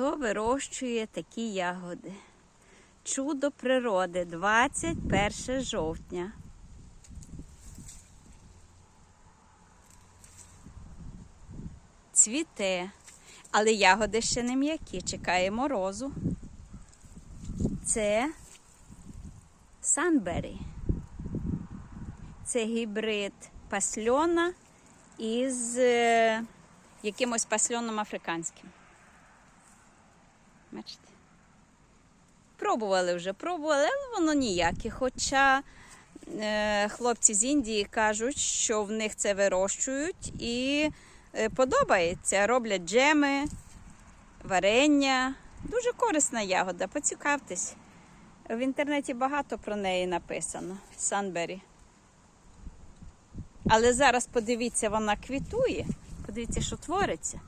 хто вирощує такі ягоди. Чудо природи, 21 жовтня. Цвіте, але ягоди ще не м'які, чекає морозу. Це Санбері. Це гібрид пасльона із е, якимось пасльоном африканським. Бачите? Пробували вже, пробували, але воно ніяке. Хоча е, хлопці з Індії кажуть, що в них це вирощують і е, подобається. Роблять джеми, варення. Дуже корисна ягода, поцікавтесь. В інтернеті багато про неї написано. Санбері. Але зараз подивіться, вона квітує. Подивіться, що твориться.